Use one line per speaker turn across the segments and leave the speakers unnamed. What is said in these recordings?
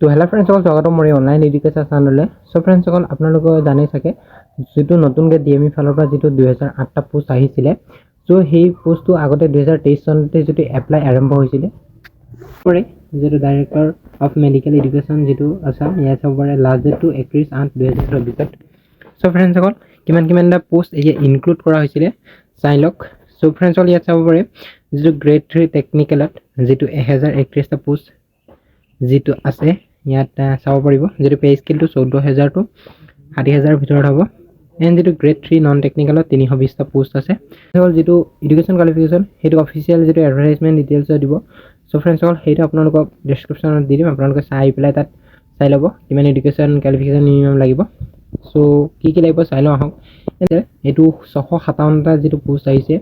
তো হেল্ল' ফ্ৰেণ্ডসকল স্বাগতম মোৰ অনলাইন এডুকেশ্যন চেনেললৈ চ' ফ্ৰেণ্ডসকল আপোনালোকে জানেই চাগে, যিটো নতুনকৈ ডি এম ই ফালৰ পৰা যিটো দুহেজাৰ আঠটা পোষ্ট আহিছিলে। চ' সেই পোষ্টটো আগতে দুহেজাৰ তেইছ চনতে যিটো এপ্লাই আৰম্ভ হৈছিলে পৰে যিটো ডাইৰেক্টৰ অফ মেডিকেল এডুকেশ্যন যিটো আছাম চাব পাৰে লাষ্ট ডেটটো একত্ৰিছ আঠ দুহেজাৰ চৌবিছত। চ' ফ্ৰেণ্ডসকল কিমান কিমানটা পোষ্ট এতিয়া ইনক্লুড কৰা হৈছিলে, চাই লওক। চ' ফ্ৰেণ্ডসকল ইয়াত চাব পাৰে যিটো গ্ৰেড থ্ৰী টেকনিকেলত যিটো এহেজাৰ একত্ৰিছটা পোষ্ট যিটো আছে ইয়াত চাব পাৰিব। যিটো পে' স্কেলটো চৈধ্য হেজাৰটো ষাঠি হেজাৰৰ ভিতৰত হ'ব। এণ্ড যিটো গ্ৰেড থ্ৰী নন টেকনিকেলত তিনিশ বিছটা পোষ্ট আছে। হ'ল যিটো এডুকেশ্যন কোৱালিফিকেশ্যন সেইটো অফিচিয়েল যিটো এডভাৰটাইজমেণ্ট ডিটেইলছত দিব। চ' ফ্ৰেণ্ডসকল সেইটো আপোনালোকক ডেছক্ৰিপশ্যনত দি দিম। আপোনালোকে চাই পেলাই তাত চাই ল'ব কিমান এডুকেশ্যন কোৱালিফিকেশ্যন মিনিমাম লাগিব। চ' কি কি লাগিব চাই লওঁ আহক। এনে এইটো ছশ সাতাৱন্নটা যিটো পোষ্ট আহিছে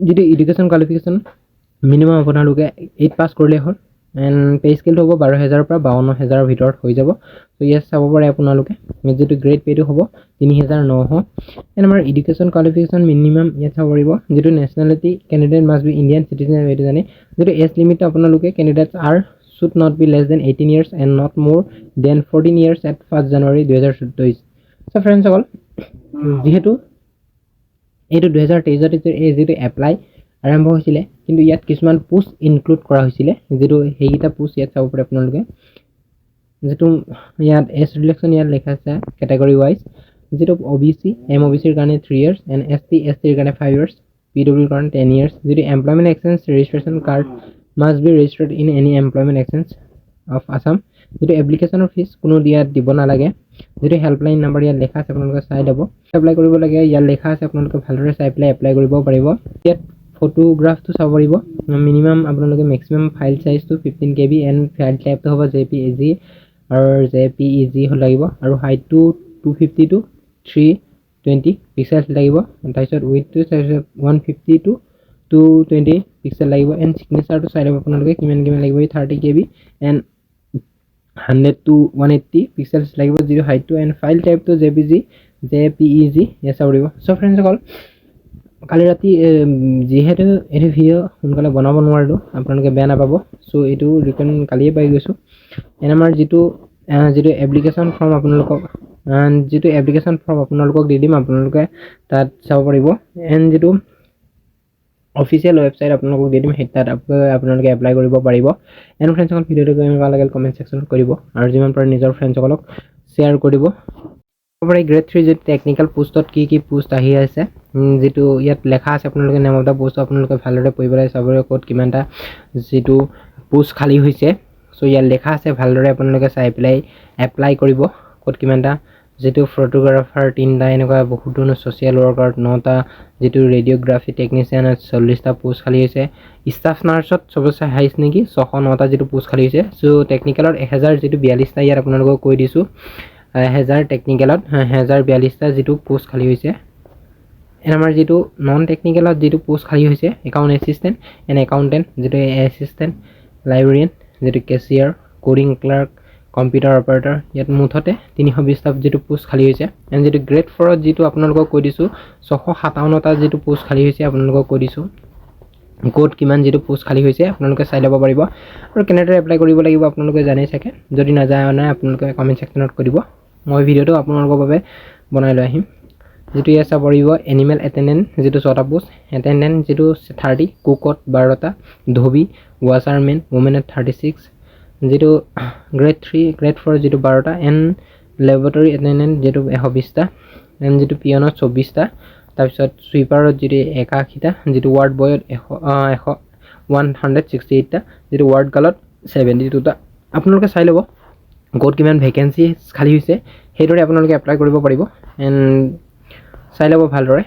যিটো এডুকেশ্যন কোৱালিফিকেশ্যন মিনিমাম আপোনালোকে এইট পাছ কৰিলেই হ'ল। এণ্ড পে' স্কেলটো হ'ব বাৰ হেজাৰৰ পৰা বাৱন্ন হেজাৰৰ ভিতৰত হৈ যাব। ত' ইয়াত চাব পাৰে আপোনালোকে যিটো গ্ৰেড পে'টো হ'ব, তিনি হেজাৰ নশ। এণ্ড আমাৰ এডুকেশ্যন কোৱালিফিকেশ্যন মিনিমাম ইয়াত চাব পাৰিব, যিটো nationality candidate must be Indian citizen এইটো জানে। যিটো এজ লিমিটটো আপোনালোকে candidates are should not be less than eighteen years and not more than forty years at first January দুহেজাৰ চৈধ্য। চ' ফ্ৰেণ্ডসকল যিহেতু এইটো দুহেজাৰ তেইছত যিটো এপ্লাই আৰম্ভ হৈছিলে কিন্তু ইয়াত কিছুমান পোষ্ট ইনক্লুড কৰা হৈছিলে যিটো সেইকেইটা পোষ্ট ইয়াত চাব পাৰে আপোনালোকে। যিটো ইয়াত এছ ৰিলেকশ্যন ইয়াত লিখা আছে কেটেগৰী ৱাইজ যিটো O' B C M O' B চিৰ কাৰণে three years and S T S টিৰ কাৰণে ফাইভ ইয়াৰ্ছ পি ডব্লিউৰ কাৰণে টেন ইয়াৰ্ছ যিটো employment exchange registration card must be registered in any employment exchange of Assam যিটো এপ্লিকেশ্যনৰ ফিজ কোনো ইয়াত দিব নালাগে যিটো হেল্পলাইন নাম্বাৰ ইয়াত লেখা আছে আপোনালোকে চাই ল'ব। এপ্লাই কৰিব লাগে ইয়াত লেখা আছে আপোনালোকে ভালদৰে চাই পেলাই এপ্লাই কৰিব পাৰিব। ইয়াত ফটোগ্ৰাফটো চাব পাৰিব। মিনিমাম আপোনালোকে মেক্সিমাম ফাইল চাইজটো fifteen K B and file টাইপটো হ'ব জে পি ই জি আৰু জে পি ই জি লাগিব। আৰু হাইটটো two fifty to three twenty pixels লাগিব। তাৰপিছত উইথটো তাৰপিছত one fifty to two twenty pixel লাগিব। এণ্ড ছিগনেচাৰটো চাই ল'ব আপোনালোকে কিমান কিমান লাগিব। Thirty K B and hundred to one eighty pixels লাগিব। যিটো হাইটটো and file টাইপটো J P G J P E G ইয়াত চাব পাৰিব। চ' ফ্ৰেণ্ডসকল কালি ৰাতি যিহেতু এইটো ভিডিঅ' সোনকালে বনাব নোৱাৰিলোঁ, আপোনালোকে বেয়া নাপাব। চ' এইটো ৰিটাৰ্ণ কালিয়ে পাই গৈছোঁ। এণ্ড আমাৰ যিটো যিটো এপ্লিকেশ্যন ফৰ্ম আপোনালোকক যিটো এপ্লিকেশ্যন ফৰ্ম আপোনালোকক দি দিম, আপোনালোকে তাত চাব পাৰিব। এণ্ড যিটো অফিচিয়েল ৱেবছাইট আপোনালোকক দি দিম, সেই তাত আপোনালোকে এপ্লাই কৰিব পাৰিব। এণ্ড ফ্ৰেণ্ডসকল ভিডিঅ'টো কেনেকুৱা লাগিল কমেণ্ট ছেকশ্যনত কৰিব। আৰু যিমান পাৰে নিজৰ ফ্ৰেণ্ডসকলক শ্বেয়াৰ কৰিব। গ্ৰেড থ্ৰী যিটো টেকনিকেল পোষ্টত কি কি পোষ্ট আহি আছে যিটো ইয়াত লেখা আছে আপোনালোকে নেম অফ দ্য পোষ্ট আপোনালোকে ভালদৰে পঢ়ি পেলাই চাব পাৰিব ক'ত কিমানটা যিটো পোষ্ট খালী হৈছে। চ' ইয়াত লেখা আছে ভালদৰে আপোনালোকে চাই পেলাই এপ্লাই কৰিব, ক'ত কিমানটা যিটো ফটোগ্ৰাফাৰ তিনিটা, এনেকুৱা বহুত ধৰণৰ ছ'চিয়েল ৱৰ্কাৰ নটা যিটো ৰেডিঅ'গ্ৰাফী টেকনিচিয়ানত চল্লিছটা পোষ্ট খালী হৈছে। ষ্টাফ নাৰ্ছত চবতচে হাইষ্ট নেকি? ছশ নটা যিটো পোষ্ট খালী হৈছে। চ' টেকনিকেলত এহেজাৰ যিটো বিয়াল্লিছটা ইয়াত আপোনালোকক কৈ দিছোঁ। এহেজাৰ টেকনিকেলত এহেজাৰ বিয়াল্লিছটা যিটো পোষ্ট খালী হৈছে। এণ্ড আমাৰ যিটো নন টেকনিকেলত যিটো পোষ্ট খালী হৈছে একাউণ্ট এছিষ্টেণ্ট এণ্ড একাউণ্টেণ্ট যিটো এছিষ্টেণ্ট লাইব্ৰেৰিয়ান যিটো cashier coding clerk computer operator ইয়াত মুঠতে তিনিশ বিছটা যিটো পোষ্ট খালী হৈছে। এণ্ড যিটো গ্ৰেড ফ'ৰত যিটো আপোনালোকক কৈ দিছোঁ, ছশ সাতাৱন্নটা যিটো পোষ্ট খালী হৈছে আপোনালোকক কৈ দিছোঁ। ক'ত কিমান যিটো পোষ্ট খালী হৈছে, আপোনালোকে চাই ল'ব পাৰিব। আৰু কেনেদৰে এপ্লাই কৰিব লাগিব আপোনালোকে জানেই চাগে। যদি নাজানে, আপোনালোকে কমেণ্ট ছেকশ্যনত কৈ দিব। মই ভিডিঅ'টো আপোনালোকৰ বাবে বনাই লৈ আহিম। যিটো ইয়াত চাব পাৰিব এনিমেল এটেণ্ডেণ্ট যিটো ছটা পোষ্ট এটেণ্ডেণ্ট যিটো থাৰ্টি কুকত বাৰটা ধবি ৱাচাৰমেন ৱমেনত থাৰ্টি ছিক্স যিটো গ্ৰেড থ্ৰী গ্ৰেড ফ'ৰ যিটো বাৰটা এণ্ড লেবৰেটৰী এটেণ্ডেণ্ট যিটো এশ বিছটা এণ্ড যিটো পিয়নত চৌবিছটা তাৰপিছত চুইপাৰত যিটো একাশীটা যিটো ৱাৰ্ড বয়ত এশ এশ ওৱান হাণ্ড্ৰেড ছিক্সটি এইটটা যিটো ৱাৰ্ড গাৰ্লত ছেভেণ্টি টুটা আপোনালোকে চাই ল'ব ক'ত কিমান ভেকেঞ্চি খালী হৈছে সেইদৰে আপোনালোকে এপ্লাই কৰিব পাৰিব এণ্ড চাই ল'ব ভালদৰে।